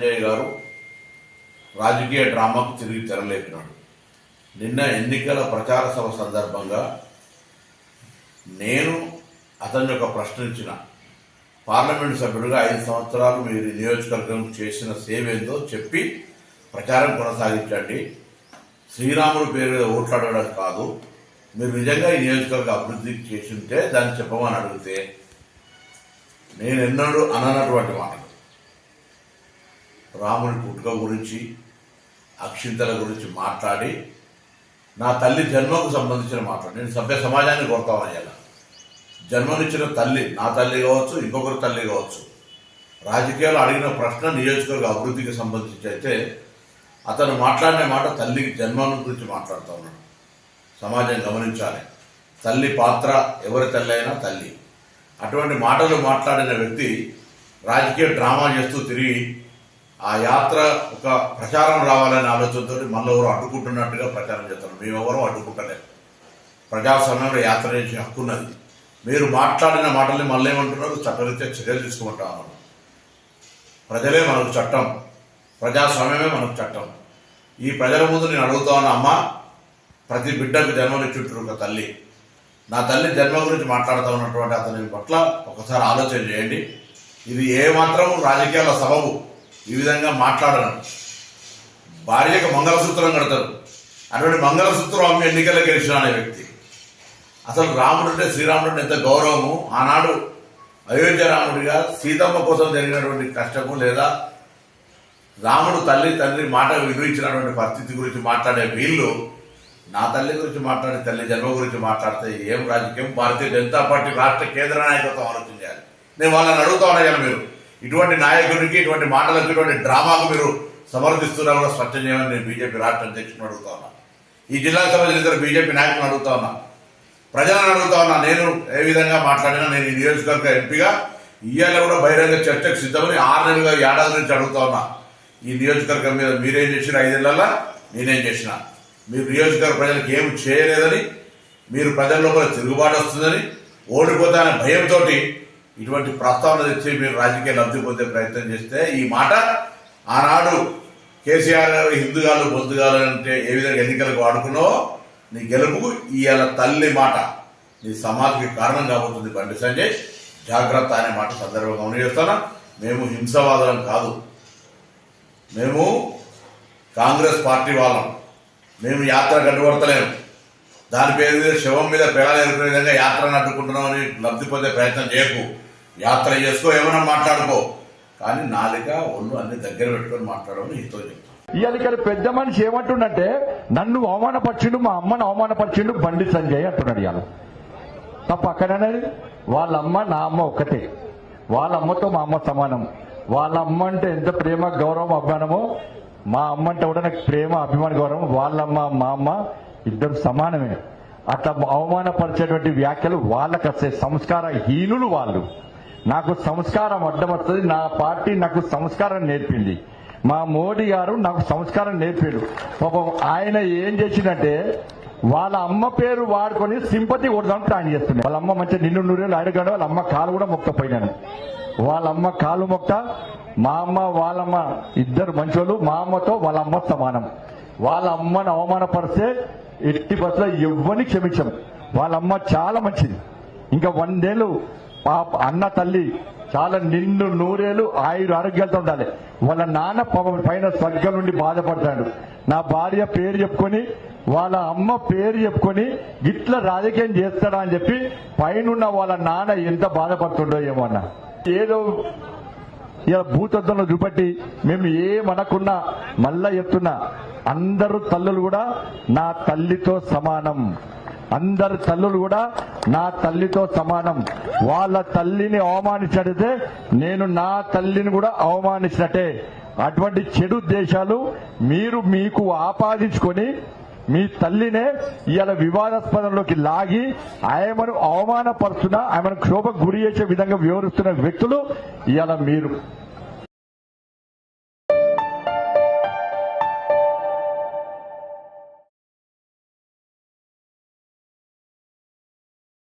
సంజయ్ గారు రాజకీయ డ్రామాకు తిరిగి తెరలేపినాడు. నిన్న ఎన్నికల ప్రచార సభ సందర్భంగా నేను అతని ఒక ప్రశ్నించిన. పార్లమెంట్ సభ్యుడిగా ఐదు సంవత్సరాలు మీరు నియోజకవర్గం చేసిన సేవ ఏందో చెప్పి ప్రచారం కొనసాగించండి. శ్రీరాముడు పేరు మీద ఓట్లాడడం కాదు. మీరు నిజంగా ఈ నియోజకవర్గ అభివృద్ధి చేసి ఉంటే దాన్ని చెప్పమని అడిగితే నేను ఎన్నడూ అననటువంటి మాట రాముని పుట్టుక గురించి అక్షింతల గురించి మాట్లాడి నా తల్లి జన్మకు సంబంధించిన మాట్లాడి నేను సభ్య సమాజాన్ని కోరుతాను అయ్యాల జన్మనిచ్చిన తల్లి నా తల్లి కావచ్చు ఇంకొకరి తల్లి కావచ్చు రాజకీయాలు అడిగిన ప్రశ్న నియోజకవర్గ అభివృద్ధికి సంబంధించి అయితే అతను మాట్లాడిన మాట తల్లికి జన్మం గురించి మాట్లాడుతూ ఉన్నాడు. సమాజం గమనించాలి. తల్లి పాత్ర ఎవరి తల్లి అయినా తల్లి. అటువంటి మాటలు మాట్లాడిన వ్యక్తి రాజకీయ డ్రామా చేస్తూ తిరిగి ఆ యాత్ర ఒక ప్రచారం రావాలనే ఆలోచనతో మళ్ళీ ఎవరు అడ్డుకుంటున్నట్టుగా ప్రచారం చేస్తారు మేమెవరూ అడ్డుకుంటలేదు. ప్రజాస్వామ్యంలో యాత్ర చేసే హక్కున్నది మీరు మాట్లాడిన మాటల్ని మళ్ళీ ఏమంటున్నారు చట్టరీత్యా చర్యలు తీసుకోమంటా ప్రజలే మనకు చట్టం. ప్రజాస్వామ్యమే మనకు చట్టం. ఈ ప్రజల ముందు నేను అడుగుతా ఉన్న అమ్మ ప్రతి బిడ్డకు జన్మనిచ్చుంటారు ఒక తల్లి. నా తల్లి జన్మ గురించి మాట్లాడుతూ ఉన్నటువంటి అతని పట్ల ఒకసారి ఆలోచన చేయండి. ఇది ఏమాత్రం రాజకీయాల సబబు ఈ విధంగా మాట్లాడడం భార్యకు మంగళసూత్రం కడతారు. అటువంటి మంగళసూత్రం అమ్మి ఎన్నికల్లో గెలిచిన అనే వ్యక్తి. అసలు రాముడు అంటే శ్రీరాముడు అంటే ఎంత గౌరవము? ఆనాడు అయోధ్య రాముడిగా సీతమ్మ కోసం జరిగినటువంటి కష్టము లేదా రాముడు తల్లి తండ్రి మాట విలువించినటువంటి పరిస్థితి గురించి మాట్లాడే వీళ్ళు నా తల్లి గురించి మాట్లాడే తల్లి జన్మ గురించి మాట్లాడితే ఏం రాజకీయం? భారతీయ జనతా పార్టీ రాష్ట్ర కేంద్ర నాయకత్వం ఆలోచించాలి చేయాలి. నేను వాళ్ళని అడుగుతా ఉన్నాను మీరు. ఇటువంటి నాయకుడికి ఇటువంటి మాటలకు ఇటువంటి డ్రామాకు మీరు సమర్థిస్తున్నా కూడా స్పష్టం చేయమని నేను బీజేపీ రాష్ట్ర అధ్యక్షుని అడుగుతా ఉన్నా. ఈ జిల్లాకు సంబంధించిన ఇద్దరు బీజేపీ నాయకులను అడుగుతా ఉన్నా. ప్రజలను అడుగుతా ఉన్నా. నేను ఏ విధంగా మాట్లాడినా నేను ఈ నియోజకవర్గ ఎంపీగా ఇవాళ కూడా బహిరంగ చర్చకు సిద్ధమని ఆరు నెలలుగా ఏడాది నుంచి అడుగుతా ఉన్నా. ఈ నియోజకవర్గం మీద మీరేం చేసిన ఐదేళ్ళలో నేనేం చేసిన. మీరు నియోజకవర్గ ప్రజలకు ఏం చేయలేదని మీరు ప్రజల లోపల తిరుగుబాటు వస్తుందని ఓడిపోతానే భయంతో ఇటువంటి ప్రస్తావన తెచ్చి మీరు రాజకీయ లబ్ధి పొందే ప్రయత్నం చేస్తే ఈ మాట ఆనాడు కేసీఆర్ గారు హిందుగాలు బొందుగాలు అంటే ఏ విధంగా ఎన్నికలకు వాడుకున్నావో నీ గెలుపుకు ఇవాళ తల్లి మాట నీ సమాధికి కారణం కాబోతుంది బండి సంజయ్. జాగ్రత్త అనే మాట సందర్భంగా గమనిస్తానా మేము హింసవాదం కాదు. మేము కాంగ్రెస్ పార్టీ వాళ్ళం. మేము యాత్ర గడ్డుపడతలేము దాని పేరు మీద శవం మీద పిల్లలు ఎదుర్కొనే విధంగా యాత్రను అడ్డుకుంటున్నామని లబ్ధి పొందే ప్రయత్నం చేయకు. యాత్ర చేసుకో ఏమైనా మాట్లాడుకో. కానీ నాలుక ఒళ్ళు అన్ని దగ్గర పెట్టుకొని మాట్లాడమని నీతో చెప్తాను ఇవాళ పెద్ద మనిషి ఏమంటుండంటే నన్ను అవమానపరిచిండు మా అమ్మను అవమానపరిచిండు బండి సంజయ్ అంటున్నాడు ఇవాళ తప్ప అక్కడనేది? వాళ్ళమ్మ నా అమ్మ ఒకటే వాళ్ళ అమ్మతో మా అమ్మ సమానం. వాళ్ళ అమ్మ అంటే ఎంత ప్రేమ గౌరవం అభిమానమో మా అమ్మ అంటే కూడా నాకు ప్రేమ అభిమాన గౌరవం. వాళ్ళమ్మ మా అమ్మ ఇద్దరు సమానమే. అట్లా అవమానపరిచేటువంటి వ్యాఖ్యలు వాళ్ళకి వస్తాయి సంస్కార హీనులు వాళ్ళు. నాకు సంస్కారం అడ్డం వస్తుంది నా పార్టీ నాకు సంస్కారం నేర్పింది. మా మోడీ గారు నాకు సంస్కారం నేర్పాడు. ఒక ఆయన ఏం చేసిందంటే వాళ్ళ అమ్మ పేరు వాడుకొని సింపతి కొడదాం ప్లాన్ చేస్తున్నాడు వాళ్ళ అమ్మ మంచి నిన్ను నూరేళ్ళు అడగడం వాళ్ళ అమ్మ కాలు కూడా మొక్కపోయినాను. వాళ్ళ అమ్మ కాలు మొక్క మా అమ్మ వాళ్ళమ్మ ఇద్దరు మంచోళ్ళు మా అమ్మతో వాళ్ళ అమ్మ సమానం. వాళ్ళ అమ్మను అవమానపరిస్తే ఎట్టి బస్సులో ఎవ్వని క్షమించం వాళ్ళ అమ్మ చాలా మంచిది. ఇంకా వందేళ్ళు ఆ అన్న తల్లి చాలా నిండు నూరేళ్ళు ఆయుడు ఆరోగ్యాలతో ఉండాలి. వాళ్ళ నాన్న పాపం పైన స్వర్గం నుండి బాధపడతాడు. నా భార్య పేరు చెప్పుకొని వాళ్ళ అమ్మ పేరు చెప్పుకొని ఇట్లా రాజకీయం చేస్తాడా అని చెప్పి పైనున్న వాళ్ళ నాన్న ఎంత బాధపడుతుండో ఏమో అన్న. ఏదో ఇలా భూతత్వంలో చూపెట్టి మేము ఏమనకున్నా మళ్ళా చెప్తున్నా అందరూ తల్లులు కూడా నా తల్లితో సమానం. అందరి తల్లులు కూడా నా తల్లితో సమానం. వాళ్ళ తల్లిని అవమానించినట్టయితే నేను నా తల్లిని కూడా అవమానించినట్టే. అటువంటి చెడు ఉద్దేశాలు మీరు మీకు ఆపాదించుకొని మీ తల్లినే ఇవాళ వివాదాస్పదంలోకి లాగి ఆయమను అవమానపరుస్తున్న ఆమెను క్షోభకు గురి చేసే విధంగా వివరిస్తున్న వ్యక్తులు ఇవాళ మీరు.